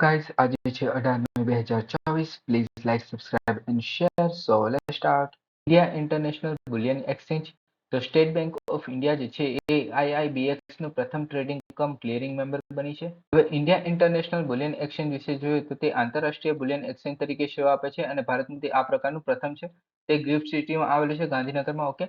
guys, આજે છે અઢાર મે બે હજાર ચોવીસ please like subscribe and share so let start India international bullion exchange તો સ્ટેટ બેંક ઓફ ઇન્ડિયા જે છે એ આઈઆઈબીએક્સનું પ્રથમ ટ્રેડિંગ કમ ક્લિયરિંગ મેમ્બર બની છે. હવે ઇન્ડિયા ઇન્ટરનેશનલ બુલિયન એક્સચેન્જ વિશે જોઈએ તો તે આંતરરાષ્ટ્રીય બુલિયન એક્સચેન્જ તરીકે સેવા આપે છે અને ભારતનું તે આ પ્રકારનું પ્રથમ છે. તે ગિફ્ટ સિટીમાં આવેલું છે ગાંધીનગરમાં ઓકે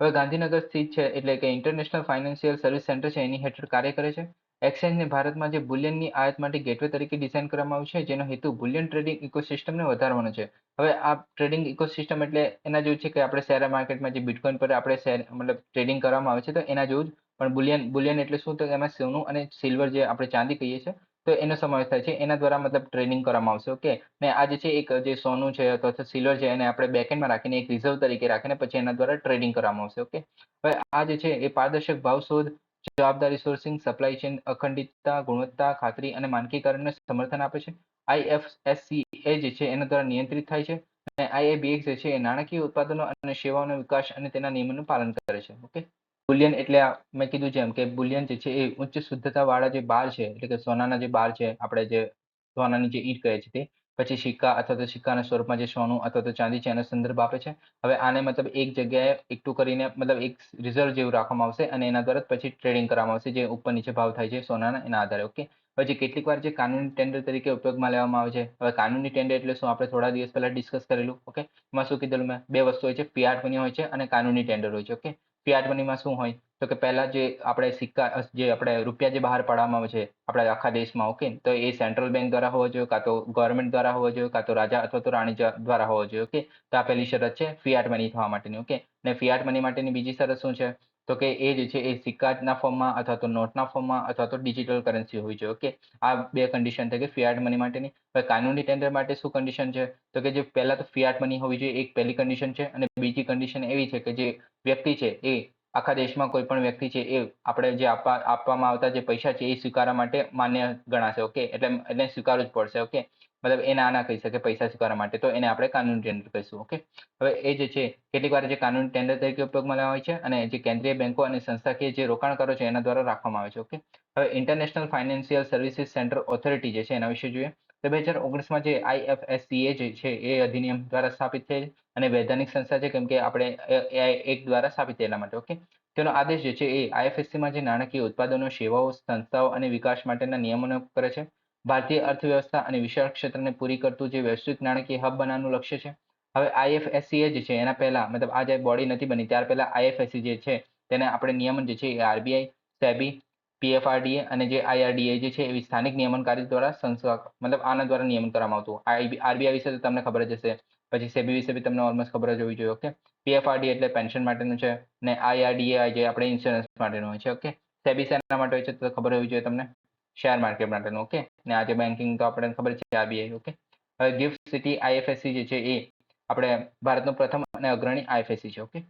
હવે ગાંધીનગર સ્થિત છે એટલે કે ઇન્ટરનેશનલ ફાઇનાન્શિયલ સર્વિસ સેન્ટર છે એની હેઠળ કાર્ય કરે છે. એક્સચેન્જને ભારતમાં જે બુલિયનની આયાત માટે ગેટવે તરીકે ડિઝાઇન કરવામાં આવ્યું છે, જેનો હેતુ બુલિયન ટ્રેડિંગ ઇકોસિસ્ટમને વધારવાનો છે. હવે આ ટ્રેડિંગ ઇકોસિસ્ટમ એટલે એના જેવું છે કે આપણે શેર માર્કેટમાં જે બિટકોઇન પર આપણે શેર મતલબ ટ્રેડિંગ કરવામાં આવે છે, તો એના જેવું જ. પણ બુલિયન બુલિયન એટલે શું? તો એમાં સોનું અને સિલ્વર જે આપણે ચાંદી કહીએ છીએ, તો એનો સમાવેશ થાય છે. એના દ્વારા મતલબ ટ્રેડિંગ કરવામાં આવશે ઓકે ને આ જે છે, એક જે સોનું છે અથવા સિલ્વર છે, એને આપણે બેકેન્ડમાં રાખીને, એક રિઝર્વ તરીકે રાખીને, પછી એના દ્વારા ટ્રેડિંગ કરવામાં આવશે ઓકે હવે આ જે છે, એ પારદર્શક ભાવ શોધ જવાબદારી સોર્સિંગ સપ્લાય ચેન અખંડિતતા, ગુણવત્તા, ખાતરી અને માનકીકરણને સમર્થન આપે છે. આઈએફએસસી એ જે છે એના દ્વારા નિયંત્રિત થાય છે અને આઈએબીએક્સ જે છે એ નાણાકીય ઉત્પાદનો અને સેવાઓનો વિકાસ અને તેના નિયમોનું પાલન કરે છે. ઓકે? બુલિયન એટલે મેં કીધું જેમ કે બુલિયન જે છે એ ઉચ્ચ શુદ્ધતા વાળા જે બાર છે, એટલે કે સોનાના જે બાર છે, આપણે જે સોનાની જે ઈટ કહે છે તે પછી સિક્કા અથવા તો સિક્કાના સ્વરૂપમાં જે સોનું અથવા તો ચાંદી છે, એનો સંદર્ભ આપે છે. હવે આને મતલબ એક જગ્યાએ એકઠું કરીને મતલબ એક રિઝર્વ જેવું રાખવામાં આવશે અને એના દ્વારા પછી ટ્રેડિંગ કરવામાં આવશે, જે ઉપર નીચે ભાવ થાય છે સોનાના એના આધારે ઓકે પછી કેટલીક વાર જે કાનૂની ટેન્ડર તરીકે ઉપયોગમાં લેવામાં આવે છે. હવે કાનૂની ટેન્ડર એટલે શું? આપણે થોડા દિવસ પહેલા ડિસ્કસ કરેલું ઓકે એમાં શું કીધેલું મેં? બે વસ્તુ હોય છે ફિયાટ મની હોય છે અને કાનૂની ટેન્ડર હોય છે ઓકે ફિયાટ મનીમાં શું હોય? તો કે પહેલા જે આપણે સિક્કા જે આપણે રૂપિયા જે બહાર પાડવામાં આવે છે, આપણા આખા દેશમાં ઓકે તો એ સેન્ટ્રલ બેંક દ્વારા હોવો જોઈએ, કાં તો ગવર્મેન્ટ દ્વારા હોવો જોઈએ, કાં તો રાજા અથવા તો રાણી દ્વારા હોવો જોઈએ ઓકે તો આ પહેલી શરત છે ફિયાટ મની થવા માટેની ઓકે ને ફિયાટ મની માટેની બીજી શરત શું છે? તો કે એ જે છે, એ સિક્કાના ફોર્મમાં અથવા તો નોટના ફોર્મમાં અથવા તો ડિજિટલ કરન્સી હોવી જોઈએ ઓકે આ બે કન્ડિશન થઈ કે ફિયાટ મની માટેની. હવે કાનૂની ટેન્ડર માટે શું કન્ડિશન છે? તો કે જે પહેલા તો ફિયાટ મની હોવી જોઈએ, એક પહેલી કન્ડિશન છે, અને બીજી કન્ડિશન એવી છે કે જે વ્યક્તિ છે, એ આખા દેશમાં કોઈ પણ વ્યક્તિ છે એ આપણે જે આપવા, આપવામાં આવતા જે પૈસા છે એ સ્વીકારવા માટે માન્ય ગણાશે, ઓકે? એટલે એને સ્વીકારવું જ પડશે, ઓકે? મતલબ એ ના ના કહી શકે પૈસા સ્વીકારવા માટે, તો એને આપણે કાનૂની ટેન્ડર કહીશું, ઓકે? હવે એ જે છે, કેટલીક વાર જે કાનૂની ટેન્ડર તરીકે ઉપયોગમાં આવે છે અને જે કેન્દ્રીય બેંકો અને સંસ્થાકીય જે રોકાણકારો છે એના દ્વારા રાખવામાં આવે છે, ઓકે? હવે international financial services centre authority જે છે એના વિશે જોઈએ. તો બે હજાર ઓગણીસમાં જે આઈએફએસસીએ જે છે, એ અધિનિયમ દ્વારા સ્થાપિત થયેલ અને વૈધાનિક સંસ્થા છે, કેમ કે આપણે એક દ્વારા સ્થાપિત થયેલા માટે, ઓકે? તેનો આદેશ જે છે, એ આઈએફએસસીમાં જે નાણાકીય ઉત્પાદનો, સેવાઓ, સંસ્થાઓ અને વિકાસ માટેના નિયમનો કરે છે. ભારતીય અર્થવ્યવસ્થા અને વિશાળ ક્ષેત્રને પૂરી કરતું જે વૈશ્વિક નાણાકીય હબ બનાવવાનું લક્ષ્ય છે. હવે આઈએફએસસી જે છે, એના પહેલા મતલબ આ જે બોડી નથી બની, ત્યાર પહેલા આઈએફએસસી જે છે, તેને આપણે નિયમન જે છે, એ આરબીઆઈ સેબી પીએફઆરડીએ અને જે આઈઆરડીએ જે છે, એવી સ્થાનિક નિયમનકારી દ્વારા સંસ્થા મતલબ આના દ્વારા નિયમન કરવામાં આવતું. આરબીઆઈ વિશે તો તમને ખબર જ હશે. પછી સેબી વિશે બી તમને ઓલમોસ્ટ ખબર જ હોવી જોઈએ ઓકે પીએફઆરડી એટલે પેન્શન માટેનું છે ને આઈઆરડીએ જે આપણે ઇન્સ્યોરન્સ માટેનું હોય છે ઓકે સેબી શેના માટે હોય છે તો ખબર હોવી જોઈએ તમને. શેર માર્કેટ માટેનું ઓકે ને આજે બેન્કિંગ તો આપણે ખબર છે આરબીઆઈ ઓકે હવે ગિફ્ટ સિટી આઈએફએસસી જે છે એ આપણે ભારતનું પ્રથમ અને અગ્રણી આઈએફએસસી છે ઓકે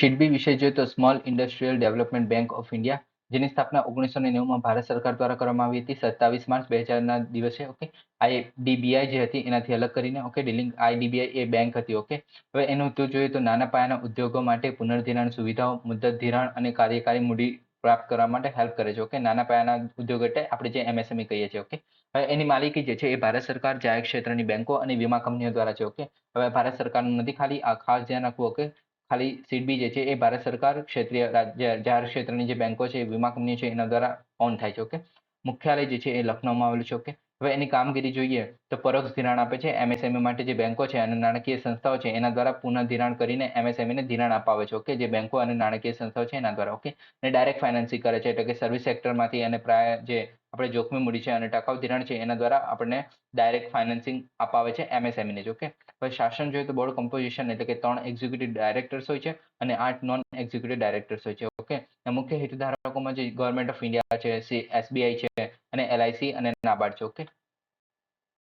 શિડબી વિશે જોઈએ તો small industrial development bank of India જેની સ્થાપના ઓગણીસો ને નેવુંમાં ભારત સરકાર દ્વારા કરવામાં આવી હતી, સત્તાવીસ માર્ચ બે હજારના દિવસે ઓકે આઈડીબીઆઈ જે હતી, એનાથી અલગ કરીને ઓકે ડીલિંગ આઈડીબીઆઈ એ બેંક હતી ઓકે હવે એનું તો જોઈએ તો નાના પાયાના ઉદ્યોગો માટે પુનર્ધિરાણ સુવિધાઓ મુદ્દત ધિરાણ અને કાર્યકારી મૂડી પ્રાપ્ત કરવા માટે હેલ્પ કરે છે ઓકે નાના પાયાના ઉદ્યોગ એટલે આપણે જે એમએસએમઈ કહીએ છીએ ઓકે હવે એની માલિકી જે છે એ ભારત સરકાર જાહેર ક્ષેત્રની બેંકો અને વીમા કંપનીઓ દ્વારા છે ઓકે હવે ભારત સરકારનું નથી ખાલી આ ખાસ ધ્યાન રાખવું ઓકે ખાલી સીડબી જે છે એ ભારત સરકાર ક્ષેત્રીય રાજ્ય, જાહેર ક્ષેત્રની જે બેંકો છે, વીમા કંપનીઓ છે, એના દ્વારા ઓન થાય છે, ઓકે? મુખ્યાલય જે છે એ લખનૌમાં આવેલું છે, ઓકે? હવે એની કામગીરી જોઈએ તો પરોક્ષ ધિરાણ આપે છે એમએસએમઈ માટે જે બેંકો છે અને નાણાકીય સંસ્થાઓ છે, એના દ્વારા પુનઃ ધિરાણ કરીને એમએસએમઈને ધિરાણ અપાવે છે, ઓકે? જે બેંકો અને નાણાકીય સંસ્થાઓ છે એના દ્વારા, ઓકે? અને ડાયરેક્ટ ફાઇનાન્સિંગ કરે છે, એટલે કે સર્વિસ સેક્ટરમાંથી અને પ્રાય જે આપણે જોખમી મૂડી છે અને ટકાઉ ધિરાણ છે, એના દ્વારા આપણને ડાયરેક્ટ ફાઇનાન્સિંગ અપાવે છે એમએસએમઈને જ, ઓકે? હવે શાસન જોઈએ તો બોર્ડ કમ્પોઝિશન એટલે કે ત્રણ એક્ઝિક્યુટિવ ડાયરેક્ટર્સ હોય છે અને આઠ નોન એક્ઝિક્યુટિવ ડાયરેક્ટર્સ હોય છે ઓકે મુખ્ય હિતધારકોમાં જે ગવર્મેન્ટ ઓફ ઇન્ડિયા છે એસબીઆઈ છે અને એલઆઈસી અને નાબાર્ડ છે ઓકે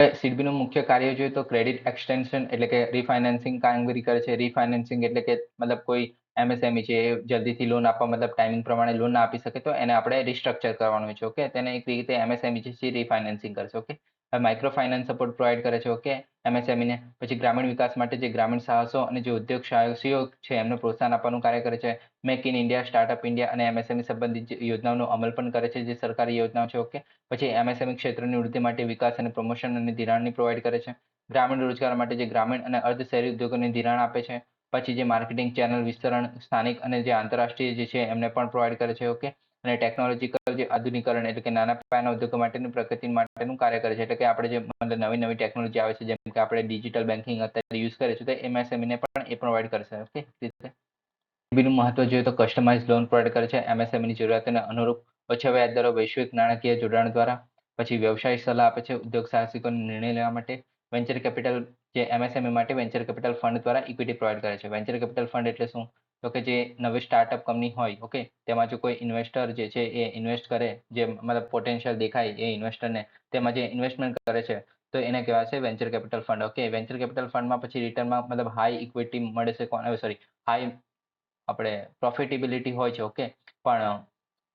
સીડબીનું મુખ્ય કાર્ય જોઈએ તો ક્રેડિટ એક્સટેન્શન એટલે કે રિફાઇનાન્સિંગ કામગીરી કરે છે. રીફાઇનાન્સિંગ એટલે કે મતલબ કોઈ એમએસએમઈ છે, એ જલ્દીથી લોન આપવા, મતલબ ટાઈમિંગ પ્રમાણે લોન ના આપી શકે તો એને આપણે રિસ્ટ્રક્ચર કરવાનું છે ઓકે તેને એક રીતે એમએસએમઈ છે રિફાઇનાન્સિંગ કરશે okay micro finance support provide કરે છે ઓકે એમએસએમઈને પછી ગ્રામીણ વિકાસ માટે જે ગ્રામીણ સાહસો અને જે ઉદ્યોગ સાહસીઓ છે, એમને પ્રોત્સાહન આપવાનું કાર્ય કરે છે. Make in India startup India અને એમએસએમઈ સંબંધિત જે યોજનાઓનો અમલ પણ કરે છે, જે સરકારી યોજનાઓ છે ઓકે પછી એમએસએમઈ ક્ષેત્રની વૃદ્ધિ માટે વિકાસ અને પ્રમોશન અને ધિરાણની પ્રોવાઈડ કરે છે. ગ્રામીણ રોજગાર માટે જે ગ્રામીણ અને અર્ધ શહેરી ઉદ્યોગોને ધિરાણ આપે છે. પછી જે માર્કેટિંગ ચેનલ વિસ્તરણ, સ્થાનિક અને જે આંતરરાષ્ટ્રીય જે છે, એમને પણ પ્રોવાઈડ કરે છે ઓકે અને જે આધુનિકરણ એટલે કે નાના પાયાના ઉદ્યોગો માટેની પ્રગતિ માટેનું કાર્ય કરે છે. એટલે કે આપણે જે મતલબ નવી નવી ટેકનોલોજી આવે છે, જેમ કે આપણે ડિજિટલ બેન્કિંગ અત્યારે યુઝ કરીએ છીએ, તો એમએસએમઈને પણ એ પ્રોવાઈડ કરશે ઓકે? રીતે. બીનું મહત્વ જોઈએ તો કસ્ટમાઇઝ લોન પ્રોવાઈડ કરે છે. એમએસએમઈની જરૂરિયાતોને અનુરૂપ ઓછા વ્યાજ દરો વૈશ્વિક નાણાકીય જોડાણ દ્વારા, પછી વ્યવસાય સલાહ આપે છે ઉદ્યોગ સાહસિકોને નિર્ણય લેવા માટે, વેન્ચર કેપિટલ જે એમએસએમઈ માટે વેન્ચર કેપિટલ ફંડ દ્વારા ઇક્વિટી પ્રોવાઈડ કરે છે. વેન્ચર કેપિટલ ફંડ એટલે શું? તો કે જે નવી સ્ટાર્ટઅપ કંપની હોય ઓકે તેમાં જો કોઈ ઇન્વેસ્ટર જે છે એ ઇન્વેસ્ટ કરે, જે મતલબ પોટેન્શિયલ દેખાય એ ઇન્વેસ્ટરને તેમાં જે ઇન્વેસ્ટમેન્ટ કરે છે, તો એને કહેવાય છે venture capital fund okay venture capital ફંડમાં પછી રિટર્નમાં મતલબ હાઈ ઇક્વિટી મળે છે સોરી હાઈ આપણે પ્રોફિટેબિલિટી હોય છે ઓકે પણ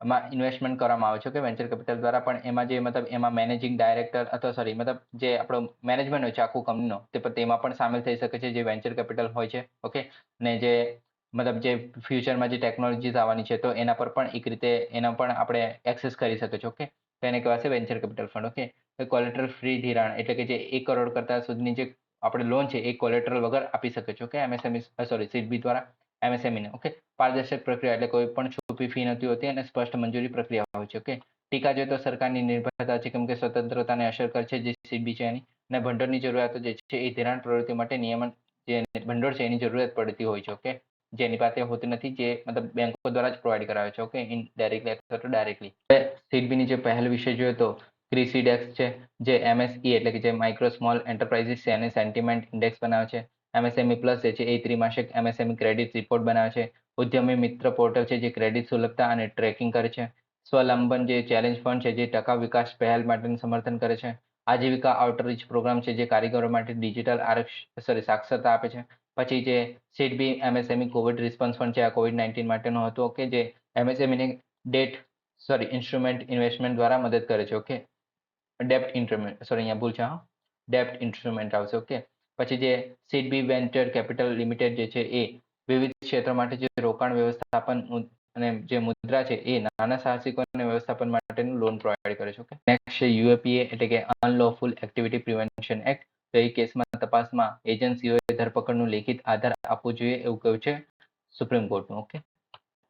એમાં ઇન્વેસ્ટમેન્ટ કરવામાં આવે છે કે વેન્ચર કેપિટલ દ્વારા. પણ એમાં જે મતલબ એમાં મેનેજિંગ ડાયરેક્ટર અથવા સોરી મતલબ જે આપણો મેનેજમેન્ટ હોય છે આખું કંપનીનો તે તેમાં પણ સામેલ થઈ શકે છે જે વેન્ચર કેપિટલ હોય છે ઓકે ને જે મતલબ જે ફ્યુચરમાં જે ટેકનોલોજીસ આવવાની છે, તો એના પર પણ એક રીતે એના પણ આપણે એક્સેસ કરી શકે છે ઓકે તો એને કહેવાશે venture capital fund okay collateral free ધિરાણ એટલે કે જે એક કરોડ કરતાં સુધીની જે આપણે લોન છે, એ કોલેટરલ વગર આપી શકે છે ઓકે એમએસએમઈ સોરી સીડબી દ્વારા એમએસએમઈને ઓકે પારદર્શક પ્રક્રિયા એટલે કોઈ પણ છુપી ફી નથી હોતી અને સ્પષ્ટ મંજૂરી પ્રક્રિયા હોય છે ઓકે ટીકા જોઈએ તો સરકારની નિર્ભરતા છે, કેમ કે સ્વતંત્રતાને અસર કરે છે જે સીબી છે એની, અને ભંડોળની જરૂરિયાતો જે છે એ ધિરાણ પ્રવૃત્તિ માટે નિયમન, જે ભંડોળ છે એની જરૂરિયાત પડતી હોય છે ઓકે જે એની પાસે હોતી નથી, જે મતલબ બેંકો દ્વારા જ પ્રોવાઈડ કરાવે છે. ઓકે ઇનડાયરેક્ટલી અથવા તો ડાયરેક્ટલી સીડબીની જે પહેલ વિશે જોઈએ તો ક્રિસીડેક્સ છે, જે એમએસઈ એટલે કે જે માઇક્રો સ્મોલ એન્ટરપ્રાઇઝીસ છે, એને સેન્ટિમેન્ટ ઇન્ડેક્સ બનાવે છે. એમએસએમઈ પ્લસ જે છે, એ ત્રિમાસિક એમએસએમઈ ક્રેડિટ રિપોર્ટ બનાવે છે. ઉદ્યમી મિત્ર પોર્ટલ છે, જે ક્રેડિટ સુલભતા અને ટ્રેકિંગ કરે છે. સ્વલંબન જે ચેલેન્જ ફંડ છે, જે ટકા વિકાસ પહેલ માટેનું સમર્થન કરે છે. આજીવિકા આઉટરીચ પ્રોગ્રામ છે, જે કારીગરો માટે ડિજિટલ આરક્ષ સોરી સાક્ષરતા આપે છે. પછી જે SIDBI MSME covid response fund છે આ કોવિડ નાઇન્ટીન માટેનો હતો કે જે એમએસએમઈને ડેટ સોરી ઇન્સ્ટ્રુમેન્ટ ઇન્વેસ્ટમેન્ટ દ્વારા મદદ કરે છે ઓકે ડેપ્ટ ઇન્સ્ટ્રુમેન્ટ સોરી અહીંયા ભૂલ છે, હા? ડેપ્ટ ઇન્સ્ટ્રુમેન્ટ આવશે ઓકે પછી જે સીડબી વેન્ચર કેપિટલ લિમિટેડ જે છે એ વિવિધ ક્ષેત્રો માટે જે રોકાણ વ્યવસ્થાપન અને જે મુદ્રા છે એ નાના સાહસિકોને વ્યવસ્થાપન માટેનું લોન પ્રોવાઈડ કરે છે ઓકે નેક્સ્ટ છે યુએપીએ એટલે કે અનલોફુલ એક્ટિવિટી પ્રિવેન્શન એક્ટ તો કેસમાં તપાસમાં એજન્સીઓએ ધરપકડનું લેખિત આધાર આપવું જોઈએ એવું કહ્યું છે સુપ્રીમ કોર્ટનું, ઓકે?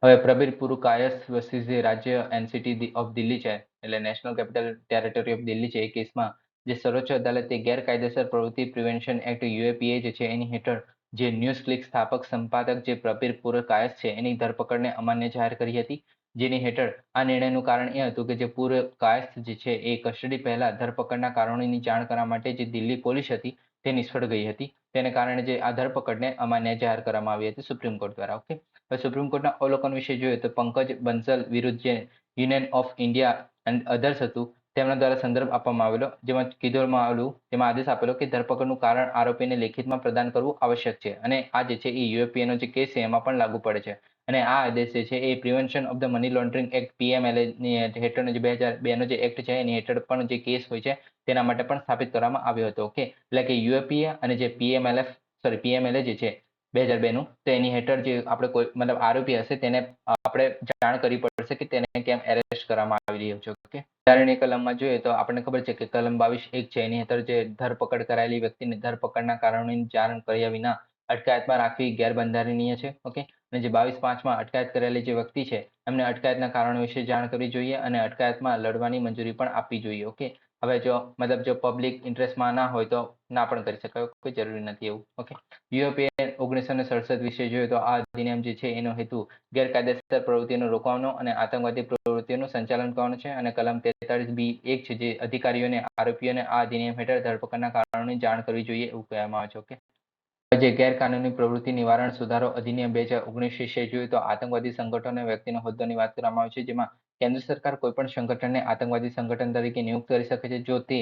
હવે પ્રબીર પુરુ કાયસ વર્સિસ જે રાજ્ય એનસીટી ઓફ દિલ્હી છે, એટલે national capital territory of Delhi છે, એ કેસમાં જે સર્વોચ્ચ અદાલતે ગેરકાયદેસર પ્રવૃત્તિ પ્રિવેન્શન એક્ટ યુએપીએ જે છે, એની હેઠળ જે ન્યૂઝ ક્લિક સ્થાપક સંપાદક જે પ્રબીર પુર કાયસ છે, એની ધરપકડને અમાન્ય જાહેર કરી હતી. જેની હેઠળ આ નિર્ણયનું કારણ એ હતું કે જે પૂર્વ કાયસ્થ જે છે એ કસ્ટડી પહેલા ધરપકડના કારણોની જાણ કરવા માટે જે દિલ્હી પોલીસ હતી તે નિષ્ફળ ગઈ હતી. તેને કારણે જે આ ધરપકડને અમાન્ય જાહેર કરવામાં આવી હતી સુપ્રીમ કોર્ટ દ્વારા, ઓકે? હવે સુપ્રીમ કોર્ટના અવલોકન વિશે જોઈએ તો પંકજ બંસલ વિરુદ્ધ જે union of India and others હતું, તેમના દ્વારા સંદર્ભ આપવામાં આવેલો, જેમાં કીધોમાં આવેલું તેમાં આદેશ આપેલો કે ધરપકડનું કારણ આરોપીને લેખિતમાં પ્રદાન કરવું આવશ્યક છે અને આ જે છે એ યુએપીએનો જે કેસ છે એમાં પણ લાગુ પડે છે. અને આ આદેશ છે એ prevention of the money laundering act PMLA ની હેઠળનો જે બે હજાર બેનો જે એક્ટ છે એની હેઠળ પણ જે કેસ હોય છે તેના માટે પણ સ્થાપિત કરવામાં આવ્યો હતો. ઓકે? એટલે કે યુએપીએ અને જે પીએમએલએફ સોરી પીએમએલએ જે છે બે હજાર બેનું, તો એની હેઠળ જે આપણે કોઈ, મતલબ આરોપી હશે તેને આપણે જાણ કરવી પડશે કે તેને કેમ એરેસ્ટ કરવામાં આવી રહ્યો છે. ઓકે? ધારણી કલમમાં જોઈએ તો આપણને ખબર છે કે કલમ બાવીસ એક છે એની હેઠળ જે ધરપકડ કરાયેલી વ્યક્તિને ધરપકડના કારણોની જાણ કર્યા વિના અટકાયતમાં રાખવી ગેરબંધારણીય છે ઓકે અને જે બાવીસ પાંચમાં અટકાયત કરેલી જે વ્યક્તિ છે, એમને અટકાયતના કારણો વિશે જાણ કરવી જોઈએ અને અટકાયતમાં લડવાની મંજૂરી પણ આપવી જોઈએ ઓકે હવે જો, મતલબ જો પબ્લિક ઇન્ટરેસ્ટમાં ના હોય તો ના પણ કરી શકાય, કોઈ જરૂરી નથી એવું ઓકે યુરોપિયન ઓગણીસો ને સડસઠ વિશે જોઈએ તો આ અધિનિયમ જે છે એનો હેતુ ગેરકાયદેસર પ્રવૃત્તિનો રોકવાનો અને આતંકવાદી પ્રવૃત્તિઓનું સંચાલન કરવાનું છે અને કલમ તેતાળીસ બી એક છે જે અધિકારીઓને, આરોપીઓને આ અધિનિયમ હેઠળ ધરપકડના કારણોની જાણ કરવી જોઈએ એવું કહેવામાં આવે છે ઓકે જે ગેરકાનૂની પ્રવૃત્તિ નિવારણ સુધારો અધિનિયમ બે હજાર ઓગણીસ વિશે જોયું તો આતંકવાદી સંગઠનો વ્યક્તિનો હોદ્દાની વાત કરવામાં આવી છે, જેમાં કેન્દ્ર સરકાર કોઈ પણ સંગઠનને આતંકવાદી સંગઠન તરીકે નિયુક્ત કરી શકે છે, જો તે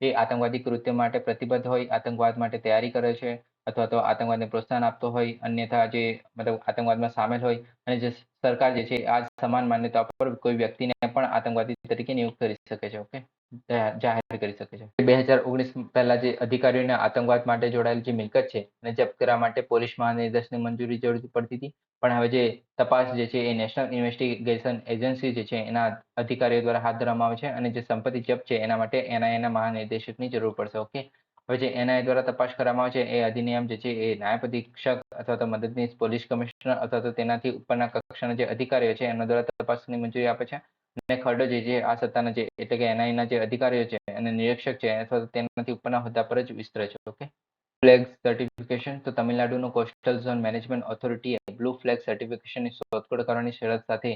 એ આતંકવાદી કૃત્ય માટે પ્રતિબદ્ધ હોય, આતંકવાદ માટે તૈયારી કરે છે, અથવા તો આતંકવાદને પ્રોત્સાહન આપતો હોય, અન્યથા જે મતલબ આતંકવાદમાં સામેલ હોય, અને જે સરકાર જે છે, આ સમાન માન્યતા પર કોઈ વ્યક્તિને પણ આતંકવાદી તરીકે નિયુક્ત કરી શકે છે ઓકે જાહેર કરી શકે છે. બે હજાર ઓગણીસ પહેલા જે અધિકારીઓને આતંકવાદ માટે જોડાયેલ જે મિલકત છે, એને જપ્ત કરવા માટે પોલીસ મહાનિર્દેશકની મંજૂરી જરૂર પડતી હતી. પણ હવે જે તપાસ જે છે એ નેશનલ ઇન્વેસ્ટિગેશન એજન્સી જે છે એના અધિકારીઓ દ્વારા હાથ ધરવામાં આવે છે અને જે સંપત્તિ જપ્ત છે એના માટે એનઆઈએના મહાનિર્દેશકની જરૂર પડશે. ઓકે? હવે જે એનઆઈ દ્વારા તપાસ કરવામાં આવે છે એ અધિનિયમ જે છે એ નાયબ અધિક્ષક અથવા તો મદદનીશ પોલીસ કમિશનર અથવા તો તેનાથી ઉપરના કક્ષાના જે અધિકારીઓ છે એના દ્વારા તપાસની મંજૂરી આપે છે. અને ખરડો જે જે આ સત્તાના જે, એટલે કે એનઆઈના જે અધિકારીઓ છે અને નિરીક્ષક છે અથવા તેનાથી ઉપરના હોદ્દા પર જ વિસ્તરે છે, ઓકે? ફ્લેગ સર્ટિફિકેશન તો તમિલનાડુનો કોસ્ટલ ઝોન મેનેજમેન્ટ ઓથોરિટીએ બ્લુ ફ્લેગ સર્ટિફિકેશનની શોધખોળ કરવાની શરત સાથે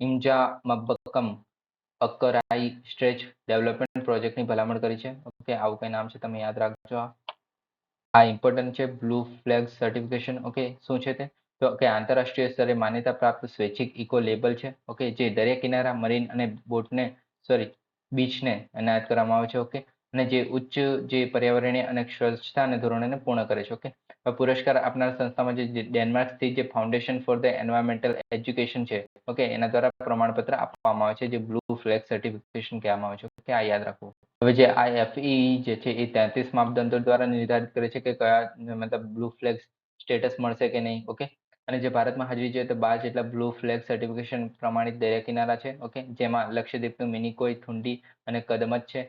ઇમ્જા મબ્બકમ અક્કરાઈ સ્ટ્રેચ ડેવલપમેન્ટ પ્રોજેક્ટની ભલામણ કરી છે, ઓકે? આવું કંઈ નામ છે, તમે યાદ રાખજો આ. ઇમ્પોર્ટન્ટ છે બ્લુ ફ્લેગ સર્ટિફિકેશન ઓકે? શું છે તે? તો કે આંતરરાષ્ટ્રીય સ્તરે માન્યતા પ્રાપ્ત સ્વૈચ્છિક ઇકો લેબલ છે ઓકે જે દરિયા કિનારા મરીન અને બોટને સોરી બીચને એનાયત કરવામાં આવે છે ઓકે અને જે ઉચ્ચ જે પર્યાવરણીય અને સ્વચ્છતા અને ધોરણોને પૂર્ણ કરે છે ઓકે પુરસ્કાર આપનાર સંસ્થામાં જે ડેનમાર્ક સ્થિત જે foundation for the environmental education છે ઓકે એના દ્વારા પ્રમાણપત્ર આપવામાં આવે છે, જે બ્લુ ફ્લેગ સર્ટિફિકેશન કહેવામાં આવે છે ઓકે આ યાદ રાખવું હવે જે આ એફઈ જે છે એ તેત્રીસ માપદંડો દ્વારા નિર્ધારિત કરે છે કે કયા, મતલબ બ્લુ ફ્લેગ સ્ટેટસ મળશે કે નહીં ઓકે અને જે ભારતમાં હાજરી જોઈએ તો બાર જેટલા બ્લુ ફ્લેગ સર્ટિફિકેશન પ્રમાણિત દરિયા કિનારા છે ઓકે જેમાં લક્ષદ્વીપનું મિનિકોય થુંડી અને કદમત છે,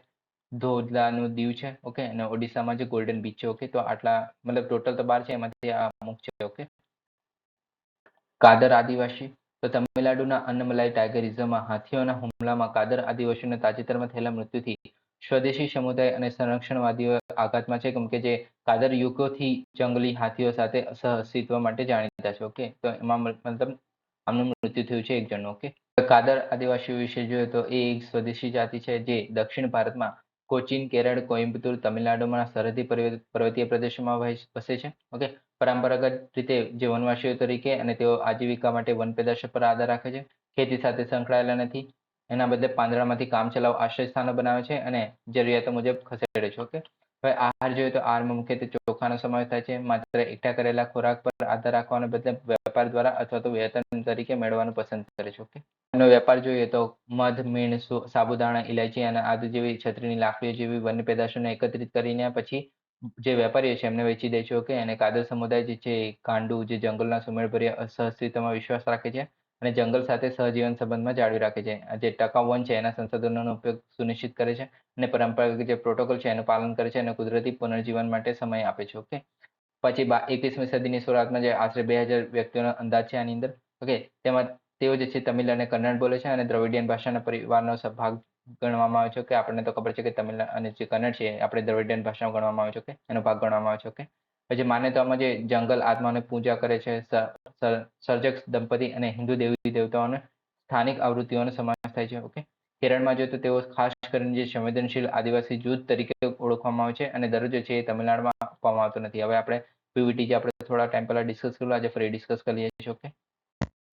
ધોધલાનું દીવ છે ઓકે અને ઓડિશામાં જે ગોલ્ડન બીચ છે ઓકે તો આટલા, મતલબ ટોટલ તો બાર છે, એમાંથી આ અમુક છે ઓકે કાદર આદિવાસી, તો તમિલનાડુના અન્નમલાઈ ટાઈગર રિઝર્વમાં હાથીઓના હુમલામાં કાદર આદિવાસીઓના તાજેતરમાં થયેલા મૃત્યુથી સ્વદેશી સમુદાય અને સંરક્ષણવાદીઓ આઘાતમાં છે, કેમ કે જે કાદર યુગોથી જંગલી હાથીઓ સાથે સહઅસ્તિત્વ માટે જાણીતા છે, ઓકે? તો એમાં મતલબ આમનું મૃત્યુ થયું છે એક જણનું, ઓકે? કાદર આદિવાસીઓ વિશે જોઈએ તો એ એક સ્વદેશી જાતિ છે, જે દક્ષિણ ભારતમાં કોચીન, કેરળ, કોઇમ્બતુર, તમિલનાડુમાં સરહદી પર્વતીય પ્રદેશોમાં વસે છે, ઓકે? પરંપરાગત રીતે જે વનવાસીઓ તરીકે અને તેઓ આજીવિકા માટે વન પેદાશો પર આધાર રાખે છે, ખેતી સાથે સંકળાયેલા નથી એના બદલે પાંદડામાંથી કામચલાઉ આશ્રયસ્થાનો બનાવે છે અને જરૂરિયાતો મુજબ ખસેડે છે, ઓકે? હવે આહાર જોઈએ તો આહારમાં મુખ્યત્વે ચોખાનો સમાવેશ થાય છે, માત્ર એકઠા કરેલા ખોરાક પર આધાર રાખવાને બદલે વેપાર દ્વારા અથવા તો વેતન તરીકે મેળવવાનું પસંદ કરે છે, ઓકે? એનો વેપાર જોઈએ તો મધ, મીણ સાબુદાણા ઇલાયચી અને આદુ જેવી છત્રીની લાકડીઓ જેવી વન્ય પેદાશોને એકત્રિત કરીને પછી જે વેપારીઓ છે એમને વેચી દે છે, ઓકે? અને કાદર સમુદાય જે છે કાંડુ જે જંગલના સુમેળભર્યા સહઅસ્તિત્વમાં વિશ્વાસ રાખે છે અને જંગલ સાથે સહજીવન સંબંધમાં જાળવી રાખે છે. જે ટકાઉ વન છે, એના સંસાધનોનો ઉપયોગ સુનિશ્ચિત કરે છે અને પરંપરાગત જે પ્રોટોકોલ છે, એનું પાલન કરે છે અને કુદરતી પુનર્જીવન માટે સમય આપે છે. ઓકે? પછી એકવીસમી સદીની શરૂઆતમાં જે આશરે બે હજાર વ્યક્તિઓનો અંદાજ છે આની અંદર. ઓકે? તેમાં તેઓ જે છે, તમિલ અને કન્નડ બોલે છે અને દ્રવિડિયન ભાષાના પરિવારનો ભાગ ગણવામાં આવે છે. કે આપણને તો ખબર છે કે તમિલ અને જે કન્નડ છે આપણે દ્રવિડિયન ભાષામાં ગણવામાં આવે છે. કે એનો ભાગ ગણવામાં આવે છે. ઓકે? પછી માન્યતાઓમાં જે જંગલ આત્માને પૂજા કરે છે સર્જક દંપતી અને હિન્દુ દેવી દેવતાઓને સ્થાનિક આવૃત્તિઓનો સમાવેશ થાય છે, ઓકે? કેરળમાં જોઈએ તો તેઓ ખાસ કરીને જે સંવેદનશીલ આદિવાસી જૂથ તરીકે ઓળખવામાં આવે છે અને દરજ્જો છે એ તમિલનાડુમાં આપવામાં આવતો નથી. હવે આપણે પીવીટી જે આપણે થોડા ટાઈમ પહેલા ડિસ્કસ કર્યું, આજે ફરી ડિસ્કસ કરીએ છીએ, ઓકે?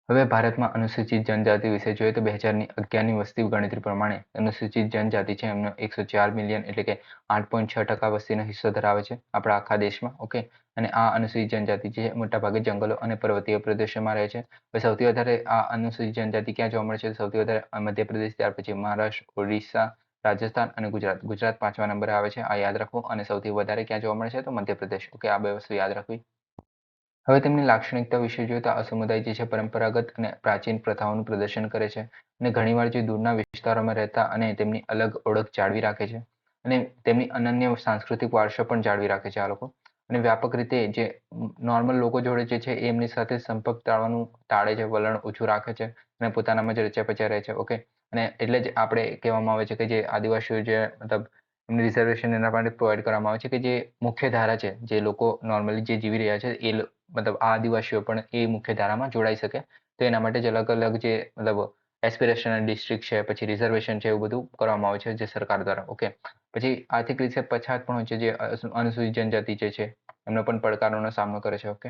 હવે ભારતમાં અનુસૂચિત જનજાતિ વિશે જોઈએ તો બે હજારની અગિયારની વસ્તી ગણતરી પ્રમાણે અનુસૂચિત જનજાતિ છે, એમનો એકસો ચાર મિલિયન એટલે કે આઠ પોઈન્ટ છ ટકા વસ્તીનો હિસ્સો ધરાવે છે આપણા આખા દેશમાં, ઓકે? અને આ અનુસૂચિત જનજાતિ છે મોટાભાગે જંગલો અને પર્વતીય પ્રદેશોમાં રહે છે. હવે સૌથી વધારે આ અનુસૂચિત જનજાતિ ક્યાં જોવા મળે છે? સૌથી વધારે મધ્યપ્રદેશ, ત્યાર પછી મહારાષ્ટ્ર, ઓડિશા, રાજસ્થાન અને ગુજરાત. ગુજરાત પાંચમા નંબરે આવે છે, આ યાદ રાખવું અને સૌથી વધારે ક્યાં જોવા મળે છે? તો મધ્યપ્રદેશ. ઓકે, આ બે વસ્તુ યાદ રાખવી. હવે તેમની લાક્ષણિકતા વિશે જોઈએ આ સમુદાય જે છે પરંપરાગત અને પ્રાચીન પ્રથાઓનું પ્રદર્શન કરે છે અને ઘણીવાર જે દૂરના વિસ્તારોમાં રહેતા અને તેમની અલગ ઓળખ જાળવી રાખે છે અને તેમની અનન્ય સાંસ્કૃતિક વારસો પણ જાળવી રાખે છે આ લોકો. અને વ્યાપક રીતે જે નોર્મલ લોકો જોડે જે છે એ એમની સાથે સંપર્ક ટાળવાનું ટાળે છે, વલણ ઓછું રાખે છે અને પોતાનામાં જ રચ્યા પચ્યા રહે છે. ઓકે. અને એટલે જ આપણે કહેવામાં આવે છે કે જે આદિવાસીઓ જે મતલબ એમને રિઝર્વેશન એના માટે પ્રોવાઈડ કરવામાં આવે છે કે જે મુખ્ય ધારા છે, જે લોકો નોર્મલી જે જીવી રહ્યા છે, એ મતલબ આ આદિવાસીઓ પણ એ મુખ્ય ધારામાં જોડાઈ શકે. તો એના માટે જ અલગ અલગ જે, મતલબ એસ્પિરેશનલ ડિસ્ટ્રિક્ટ છે, પછી રિઝર્વેશન છે એવું બધું કરવામાં આવે છે જે સરકાર દ્વારા. ઓકે પછી આર્થિક રીતે પછાત પણ હોય છે જે અનુસૂચિત જનજાતિ જે છે, એમનો પણ પડકારોનો સામનો કરે છે. ઓકે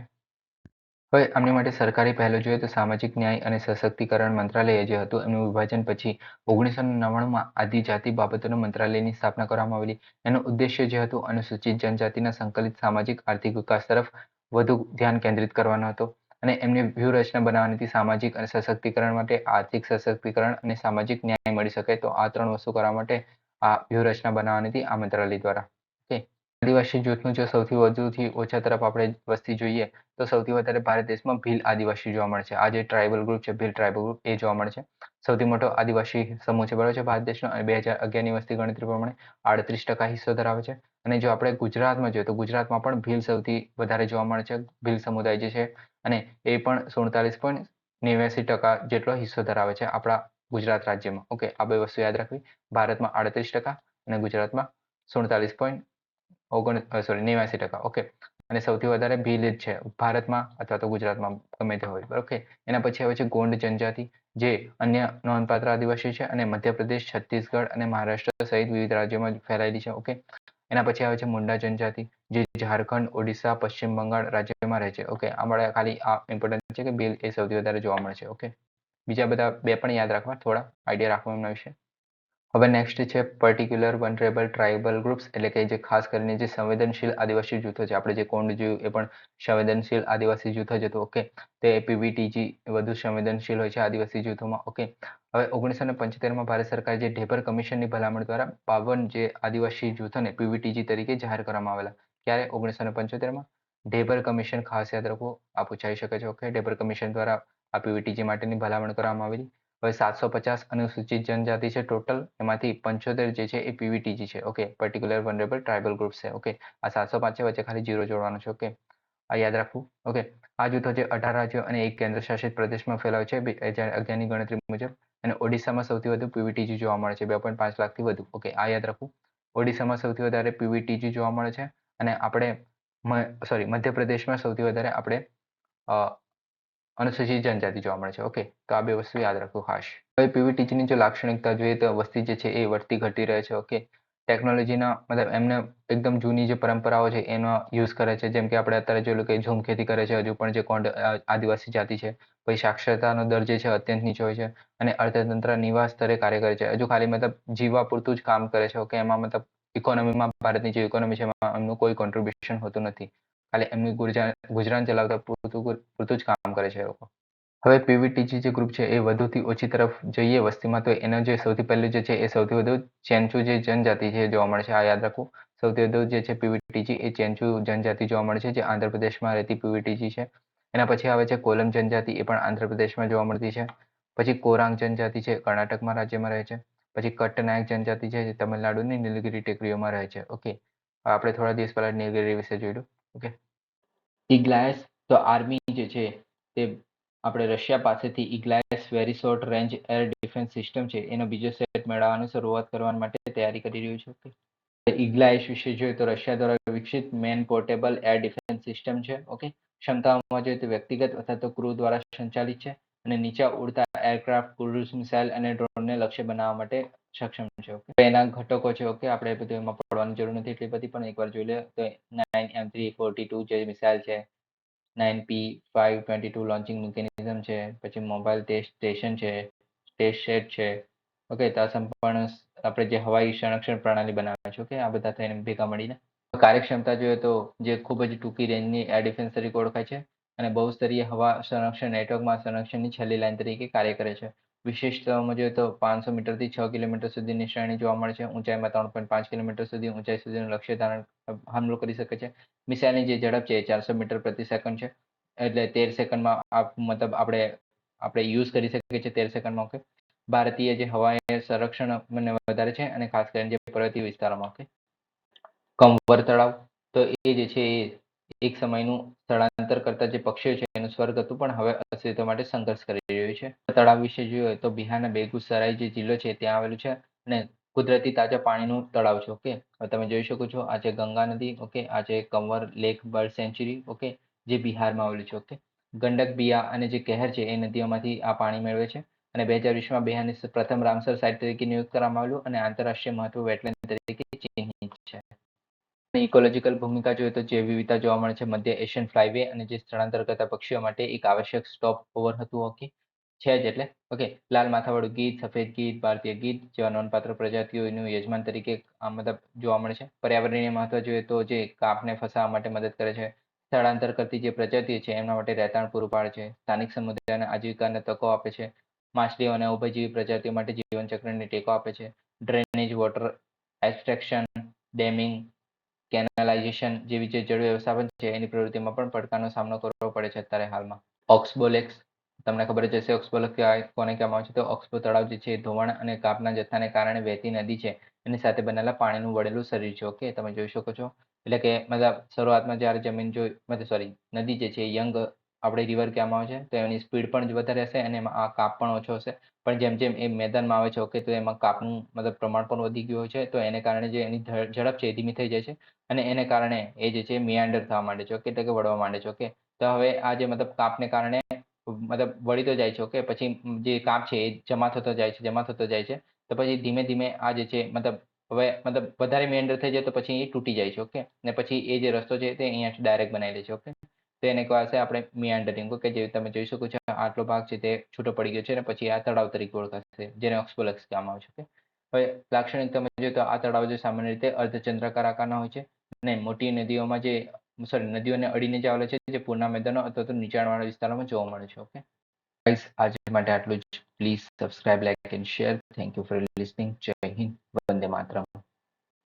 હવે આમની માટે સરકારી પહેલો જોઈએ તો સામાજિક ન્યાય અને સશક્તિકરણ મંત્રાલય જે હતું, એનું વિભાજન પછી ઓગણીસો નવ્વાણુંમાં આદિજાતિ બાબતોના મંત્રાલયની સ્થાપના કરવામાં આવેલી. એનો ઉદ્દેશ્ય જે હતું, અનુસૂચિત જનજાતિના સંકલિત સામાજિક, આર્થિક વિકાસ તરફ વધુ ધ્યાન કેન્દ્રિત કરવાનો હતો અને એમની વ્યૂહરચના બનાવવાની હતી. સામાજિક અને સશક્તિકરણ માટે આર્થિક સશક્તિકરણ અને સામાજિક ન્યાય મળી શકે તો આ ત્રણ વસ્તુ કરવા માટે આ વ્યૂહરચના બનાવવાની હતી આ મંત્રાલય દ્વારા. ઓકે. આદિવાસી જૂથનું જો સૌથી વધુથી ઓછા તરફ આપણે વસ્તી જોઈએ, તો સૌથી વધારે ભારત દેશમાં ભીલ આદિવાસી જોવા મળે છે. આ જે ટ્રાઇબલ ગ્રુપ છે, ભીલ ટ્રાઇબલ ગ્રુપ એ જોવા મળે છે. સૌથી મોટો આદિવાસી સમૂહ છે, બરાબર છે, ભારત દેશનો. અને બે હજાર અગિયારની વસ્તી ગણતરી પ્રમાણે આડત્રીસ ટકા હિસ્સો ધરાવે છે. અને જો આપણે ગુજરાતમાં જોઈએ, તો ગુજરાતમાં પણ ભીલ સૌથી વધારે જોવા મળે છે. ભીલ સમુદાય જે છે, અને એ પણ સુડતાલીસ પોઈન્ટ નેવ્યાસી ટકા જેટલો હિસ્સો ધરાવે છે આપણા ગુજરાત રાજ્યમાં. ઓકે, આ બે વસ્તુ યાદ રાખવી. ભારતમાં આડત્રીસ ટકા અને ગુજરાતમાં સુડતાલીસ પોઈન્ટ ઓગણ સોરી નેવ્યાસી ટકા. ઓકે અને સૌથી વધારે ભીલ છે. ભારતમાં અથવા તો ગુજરાતમાં ગમે તે હોય. ઓકે એના પછી આવે છે ગોંડ જનજાતિ, જે અન્ય નોંધપાત્ર આદિવાસી છે અને મધ્યપ્રદેશ, છત્તીસગઢ અને મહારાષ્ટ્ર સહિત વિવિધ રાજ્યોમાં ફેલાયેલી છે. ઓકે એના પછી આવે છે મુંડા જનજાતિ, જે ઝારખંડ, ઓડિશા, પશ્ચિમ બંગાળ રાજ્યમાં રહે છે. ઓકે આ મળે ખાલી આ ઇમ્પોર્ટન્ટ છે કે ભીલ એ સૌથી વધારે જોવા મળે છે. ઓકે બીજા બધા બે પણ યાદ રાખવા. થોડા આઈડિયા રાખવા એમના વિશે. હવે નેક્સ્ટ છે પર્ટિક્યુલર વનરેબલ ટ્રાઇબલ ગ્રુપ્સ એટલે કે જે ખાસ કરીને જે સંવેદનશીલ આદિવાસી જૂથો છે. આપણે જે કોંડ જોયું એ પણ સંવેદનશીલ આદિવાસી જૂથો જ હતું. ઓકે તે પીવીટીજી વધુ સંવેદનશીલ હોય છે આદિવાસી જૂથોમાં. ઓકે હવે ઓગણીસો ને પંચોતેરમાં ભારત સરકાર જે ઢેબર કમિશનની ભલામણ દ્વારા બાવન જે આદિવાસી જૂથોને પીવીટીજી તરીકે જાહેર કરવામાં આવેલા. ક્યારે? ઓગણીસો ને પંચોતેરમાં ઢેબર કમિશન ખાસ યાદ રાખવું આ પૂછાઈ શકે છે. ઓકે ઢેબર કમિશન દ્વારા આ પીવીટીજી માટેની ભલામણ કરવામાં આવેલી. હવે સાતસો પચાસ અનુસૂચિત જનજાતિ છે ટોટલ. એમાંથી પંચોતેર જે છે એ પીવીટીજી છે. Okay particular vulnerable tribal group છે. ઓકે, આ સાતસો પાંચ વચ્ચે ખાલી જીરો જોડવાનો છે. ઓકે, આ યાદ રાખવું. ઓકે, આ જૂથો જે અઢાર રાજ્યો અને એક કેન્દ્ર શાસિત પ્રદેશમાં ફેલાય છે, બે હજાર અગિયારની ગણતરી મુજબ. અને ઓડિશામાં સૌથી વધુ પીવીટીજી જોવા મળે છે, બે પોઈન્ટ પાંચ લાખથી વધુ. ઓકે, આ યાદ રાખવું. ઓડિશામાં સૌથી વધારે પીવીટીજી જોવા મળે છે. અને આપણે સોરી મધ્યપ્રદેશમાં સૌથી વધારે આપણે અનુસૂચિત જનજાતિ જોવા મળે છે. ઓકે તો આ બે વસ્તુ યાદ રાખવું ખાસ. હવે પીવીટીજીની જો લાક્ષણિકતા જોઈએ તો વસ્તી જે છે એ વધતી ઘટી રહે છે. ઓકે ટેકનોલોજીના મતલબ એમને એકદમ જૂની જે પરંપરાઓ છે એનો યુઝ કરે છે. જેમ કે આપણે અત્યારે જોયેલું કે ઝૂમ ખેતી કરે છે, હજુ પણ જે કોંડ આદિવાસી જાતિ છે, પછી સાક્ષરતાનો દર જે છે અત્યંત નીચો હોય છે અને અર્થતંત્ર નિવાસ સ્તરે કાર્ય કરે છે. હજુ ખાલી મતલબ જીવવા પૂરતું જ કામ કરે છે. ઓકે એમાં મતલબ ઇકોનોમીમાં ભારતની જે ઇકોનોમી છે એમાં એમનું કોઈ કોન્ટ્રીબ્યુશન હોતું નથી. ખાલી એમની ગુજરાન ચલાવતા પૂરતું જ કામ કરે છે લોકો. હવે પીવીટીજી જે ગ્રુપ છે એ વધુથી ઓછી તરફ જઈએ વસ્તીમાં, તો એનો જે સૌથી પહેલું જે છે એ સૌથી વધુ ચેન્ચુ જે જનજાતિ છે જોવા મળશે આ યાદ રાખવું સૌથી વધુ જે છે પીવીટીજી એ ચેન્ચુ જનજાતિ જોવા મળે છે, જે આંધ્રપ્રદેશમાં રહેતી પીવીટીજી છે. એના પછી આવે છે કોલમ જનજાતિ, એ પણ આંધ્રપ્રદેશમાં જોવા મળતી છે. પછી કોરાંગ જનજાતિ છે કર્ણાટકમાં રાજ્યમાં રહે છે. પછી કટ્ટનાયક જનજાતિ છે જે તમિલનાડુની નીલગિરી ટેકરીઓમાં રહે છે. ઓકે આપણે થોડા દિવસ પહેલા નીલગિરી વિશે જોયું. ઓકે. ઇગ્લાયસ તો આર્મી જે છે, તે આપણે રશિયા પાસેથી Igla S very short range air defence system છે, એનો બીજો સેટ મેળવવાની શરૂઆત કરવા માટે તૈયારી કરી રહ્યું છે. ઇગ્લાયસ વિશે જોઈએ તો રશિયા દ્વારા વિકસિત man portable air defence system છે. ઓકે ક્ષમતાઓમાં જોઈએ તો વ્યક્તિગત અથવા તો ક્રૂ દ્વારા સંચાલિત છે અને નીચા ઉડતા એરક્રાફ્ટ ક્રુઝ મિસાઇલ અને ડ્રોનને લક્ષ્ય બનાવવા માટે સક્ષમ છે ઓકે એના ઘટકો છે ઓકે આપણે બધું એમાં પડવાની જરૂર નથી. એટલી બધી પણ એકવાર જોઈ લે તો nine M three forty two જે મિસાઇલ છે nine P five twenty two launching mechanism છે, પછી મોબાઈલ ટેસ્ટ સ્ટેશન છે ટેસ્ટ સેટ છે ઓકે તો સંપૂર્ણ આપણે જે હવાઈ સંરક્ષણ પ્રણાલી બનાવે છે ઓકે આ બધા થઈને ભેગા મળીને. કાર્યક્ષમતા જોઈએ તો જે ખૂબ જ ટૂંકી રેન્જની એર ડિફેન્સ તરીકે ઓળખાય છે અને બહુસ્તરીય હવા સંરક્ષણ નેટવર્કમાં સંરક્ષણની છેલ્લી લાઇન તરીકે કાર્ય કરે છે. વિશિષ્ટતાઓમાં જોઈએ તો પાંચસો મીટરથી છ કિલોમીટર સુધીની શ્રેણી જોવા મળે છે. ઊંચાઈમાં ત્રણ પોઈન્ટ પાંચ કિલોમીટર સુધી ઊંચાઈ સુધીનું લક્ષ્ય ધારણ હુમલો કરી શકે છે. મિસાઇલની જે ઝડપ છે એ ચારસો મીટર પ્રતિ સેકન્ડ છે. એટલે તેર સેકન્ડમાં મતલબ આપણે આપણે યુઝ કરી શકીએ છીએ તેર સેકન્ડમાં, ઓકે? ભારતીય જે હવાઈ સંરક્ષણ મને વધારે છે અને ખાસ કરીને જે પર્વતીય વિસ્તારોમાં, ઓકે? કંવર તળાવ, તો એ જે છે એ એક સમયનું સ્થળાંતર કરતા જે પક્ષીઓ છે એનું સ્વર્ગ હતું, પણ હવે અસ્તિત્વ માટે સંઘર્ષ કરી રહ્યું છે. તળાવ વિશે જોઈએ તો બિહારના બેગુસરાય જે જિલ્લો છે, ત્યાં આવેલું છે અને કુદરતી તાજા પાણીનું તળાવ છે, ઓકે? તમે જોઈ શકો છો, આ ગંગા નદી, ઓકે? આ Kanwar lake bird sanctuary, okay? જે બિહારમાં આવેલું છે, ઓકે? ગંડક બિયા અને જે કહેર છે, એ નદીઓમાંથી આ પાણી મેળવે છે અને બે હજાર વીસમાં બિહારની પ્રથમ રામસર સાઇટ તરીકે નિયુક્ત કરવામાં આવ્યું અને આંતરરાષ્ટ્રીય મહત્વ વેટલેન્ડ તરીકે ચિહ્નિત છે. ઇકોલોજીકલ ભૂમિકા જોઈએ તો જૈવ વિવિધતા જોવા મળે છે. મધ્ય એશિયન ફ્લાયવે અને જે સ્થળાંતર કરતા પક્ષીઓ માટે એક આવશ્યક સ્ટોપ ઓવર હતું. ઓકે. છે જ એટલે. ઓકે. લાલ માથાવાળું ગીત, સફેદ ગીત, ભારતીય ગીત જેવા નોંધપાત્ર પ્રજાતિઓનું યજમાન તરીકે આ મતલબ જોવા મળે છે. પર્યાવરણીય મહત્વ જોઈએ તો જે કાપને ફસાવવા માટે મદદ કરે છે. સ્થળાંતર કરતી જે પ્રજાતિઓ છે એમના માટે રહેતાણ પૂરું પાડે છે. સ્થાનિક સમુદાયને આજીવિકાને તકો આપે છે. માછલીઓ અને ઉભયજીવી પ્રજાતિઓ માટે જીવનચક્રને ટેકો આપે છે. Drainage water. Extraction, damming canalisation જેવી જે જળ વ્યવસ્થાપન છે, એની પ્રવૃત્તિમાં પણ પડકારનો સામનો કરવો પડે છે અત્યારે હાલમાં. ઓક્સબોલેક્સ તમને ખબર જ હશે ઓક્સબોલેક્સ કોને કહેવામાં આવે છે તો ઓક્સબો તળાવ જે છે ધોવાણ અને કાપના જથ્થાને કારણે વહેતી નદી છે, એની સાથે બનેલા પાણીનું વળેલું શરીર છે ઓકે તમે જોઈ શકો છો. એટલે કે મતલબ શરૂઆતમાં જ્યારે જમીન જો મતલબ સોરી નદી જે છે યંગ આપણે રિવર કહેવામાં આવે છે, તો એની સ્પીડ પણ વધારે હશે અને એમાં આ કાપ પણ ઓછો હશે. પણ જેમ જેમ એ મેદાનમાં આવે છે ઓકે તો એમાં કાપનું મતલબ પ્રમાણ પણ વધી ગયું છે, તો એને કારણે જે એની ઝડપ છે એ ધીમી થઈ જાય છે. અને એને કારણે એ જે છે મિયાન્ડર થવા માંડે છે ઓકે એટલે કે વળવા માંડે છે ઓકે તો હવે આ જે મતલબ કાપને કારણે મતલબ વળી તો જાય છે ઓકે પછી જે કાપ છે એ જમા થતો જાય છે, જમા થતો જાય છે. તો પછી ધીમે ધીમે આ જે છે, મતલબ હવે મતલબ વધારે મેન્ડર થઈ જાય તો પછી એ તૂટી જાય છે ઓકે ને પછી એ જે રસ્તો છે તે અહીંયાથી ડાયરેક્ટ બનાવી દે છે ઓકે તો એને કહેવાશે આપણે મિયાન્ડરિંગ ઓકે જે તમે જોઈ શકો છો, આટલો ભાગ છે તે છૂટો પડી ગયો છે અને પછી આ તળાવ તરીકે ઓળખાશે, જેને ઓક્સપોલક્સ કહેવામાં આવે છે ઓકે હવે લાક્ષણિકતા જોઈએ તો આ તળાવ જે સામાન્ય રીતે અર્ધચંદ્રાકાર આકારના હોય છે અને મોટી નદીઓમાં જે સોરી નદીઓને અડીને જે આવેલા છે, જે પૂરના મેદાનો અથવા તો નીચાણવાળા વિસ્તારોમાં જોવા મળે છે ઓકે ગાઈસ આજે માટે આટલું જ. Please subscribe like and share thank you for listening Jai Hind. Vande Mataram.